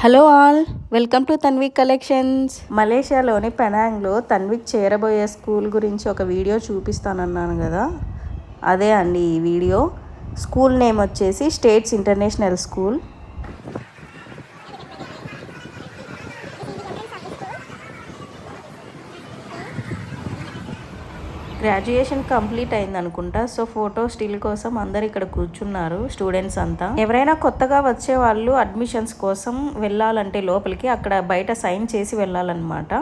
Hello all welcome to Tanvik collections మలేషియాలోని పెనాంగ్లో తన్విక్ చేరబోయే school గురించి ఒక వీడియో చూపిస్తానన్నాను కదా? అదే అండి ఈ వీడియో. స్కూల్ నేమ్ వచ్చేసి States International School graduation complete అయింది అనుకుంటా సో ఫోటో స్టిల్ కోసం అందరు ఇక్కడ కూర్చున్నారు స్టూడెంట్స్ అంతా. ఎవరైనా కొత్తగా వచ్చే వాళ్ళు అడ్మిషన్స్ కోసం వెళ్ళాలంటే లోపలికి అక్కడ బయట సైన్ చేసి వెళ్ళాలన్నమాట.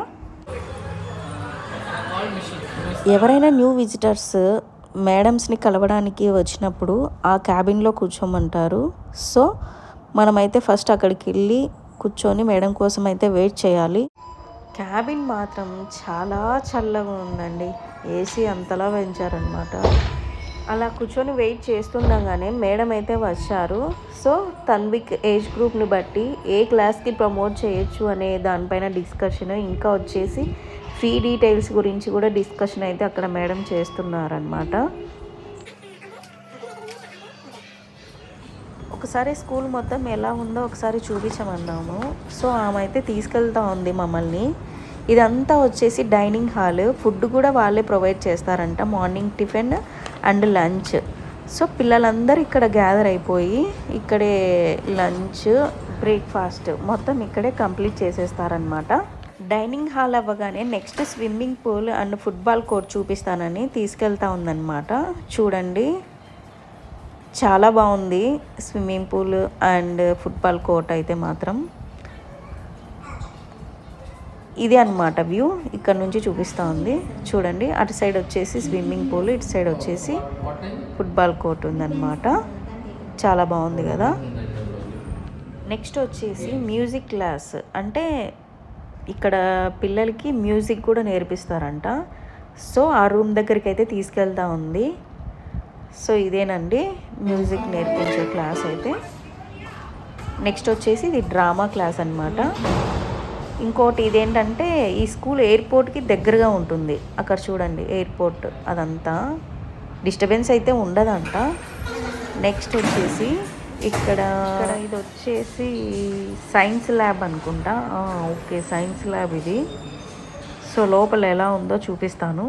ఎవరైనా న్యూ విజిటర్స్ మేడమ్స్ని కలవడానికి వచ్చినప్పుడు ఆ క్యాబిన్లో కూర్చోమంటారు. సో మనమైతే ఫస్ట్ అక్కడికి వెళ్ళి కూర్చొని మేడం కోసం అయితే వెయిట్ చేయాలి. క్యాబిన్ మాత్రం చాలా చల్లగా ఉందండి. ఏసీ అంతలా పెంచారనమాట అలా కూర్చొని వెయిట్ చేస్తుండగానే మేడం అయితే వచ్చారు. సో తన్విక్ ఏజ్ గ్రూప్ని బట్టి ఏ క్లాస్కి ప్రమోట్ చేయొచ్చు అనే దానిపైన డిస్కషన్ ఇంకా వచ్చేసి ఫీ డీటెయిల్స్ గురించి కూడా డిస్కషన్ అయితే అక్కడ మేడం చేస్తున్నారనమాట ఒకసారి స్కూల్ మొత్తం ఎలా ఉందో ఒకసారి చూపించమన్నాము సో ఆమె అయితే తీసుకెళ్తా ఉంది మమ్మల్ని. ఇదంతా వచ్చేసి డైనింగ్ హాల్. ఫుడ్ కూడా వాళ్ళే ప్రొవైడ్ చేస్తారంట. Morning tiffin and lunch. So పిల్లలందరూ ఇక్కడ గ్యాదర్ అయిపోయి ఇక్కడే లంచ్ బ్రేక్ఫాస్ట్ మొత్తం ఇక్కడే కంప్లీట్ చేసేస్తారనమాట డైనింగ్ హాల్ అవ్వగానే next swimming pool and football court చూపిస్తానని తీసుకెళ్తా ఉందన్నమాట. చూడండి. చాలా బాగుంది. Swimming pool and football court అయితే మాత్రం. ఇది అనమాట వ్యూ ఇక్కడ నుంచి చూపిస్తూ ఉంది. చూడండి. అటు సైడ్ వచ్చేసి స్విమ్మింగ్ పూల్ ఇటు సైడ్ వచ్చేసి ఫుట్బాల్ కోర్ట్ ఉందన్నమాట. చాలా బాగుంది కదా. నెక్స్ట్ వచ్చేసి మ్యూజిక్ క్లాస్ అంటే ఇక్కడ పిల్లలకి మ్యూజిక్ కూడా నేర్పిస్తారంట. సో ఆ రూమ్ దగ్గరికి అయితే తీసుకెళ్తా ఉంది. సో ఇదేనండి మ్యూజిక్ నేర్పించే క్లాస్ అయితే. నెక్స్ట్ వచ్చేసి ఇది డ్రామా క్లాస్ అనమాట ఇంకోటి ఇదేంటంటే ఈ స్కూల్ ఎయిర్పోర్ట్కి దగ్గరగా ఉంటుంది. అక్కడ చూడండి ఎయిర్పోర్ట్ అదంతా. డిస్టర్బెన్స్ అయితే ఉండదంట. నెక్స్ట్ వచ్చేసి ఇక్కడ ఇక్కడ ఇది వచ్చేసి సైన్స్ ల్యాబ్ అనుకుంటా. ఓకే సైన్స్ ల్యాబ్ ఇది. సో లోపల ఎలా ఉందో చూపిస్తాను.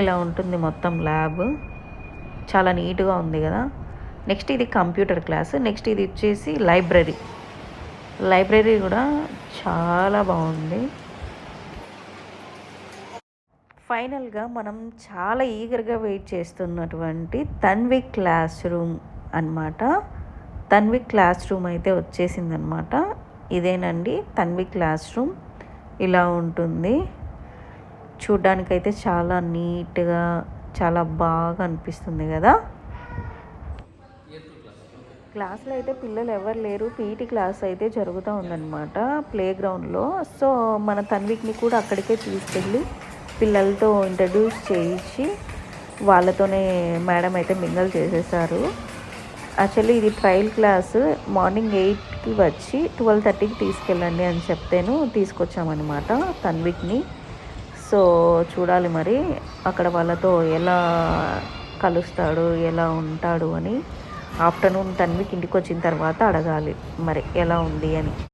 ఇలా ఉంటుంది మొత్తం ల్యాబ్. చాలా నీట్గా ఉంది కదా. నెక్స్ట్ ఇది కంప్యూటర్ క్లాస్. నెక్స్ట్ ఇది వచ్చేసి లైబ్రరీ. లైబ్రరీ కూడా చాలా బాగుంది. ఫైనల్గా మనం చాలా ఈగర్గా వెయిట్ చేస్తున్నటువంటి తన్వి క్లాస్ రూమ్ అనమాట తన్వి క్లాస్ రూమ్ అయితే వచ్చేసిందనమాట ఇదేనండి తన్వి క్లాస్ రూమ్. ఇలా ఉంటుంది. చూడ్డానికైతే చాలా నీట్గా చాలా బాగా అనిపిస్తుంది కదా. క్లాస్లో అయితే పిల్లలు ఎవరు లేరు. పీఈటీ క్లాస్ అయితే జరుగుతూ ఉందన్నమాట ప్లే గ్రౌండ్లో సో మన తన్విక్ని కూడా అక్కడికే తీసుకెళ్ళి పిల్లలతో ఇంట్రడ్యూస్ చేయించి వాళ్ళతోనే మేడం అయితే మింగల్ చేసేసారు. యాక్చువల్లీ ఇది ట్రయల్ క్లాస్. మార్నింగ్ ఎయిట్కి వచ్చి ట్వెల్వ్ థర్టీకి తీసుకెళ్ళండి అని చెప్తేను తీసుకొచ్చామన్నమాట తన్విక్ని. సో చూడాలి మరి అక్కడ వాళ్ళతో ఎలా కలుస్తాడు ఎలా ఉంటాడు అని ఆఫ్టర్నూన్ తన్వికి ఇంటికి వచ్చిన తర్వాత అడగాలి మరి ఎలా ఉంది అని.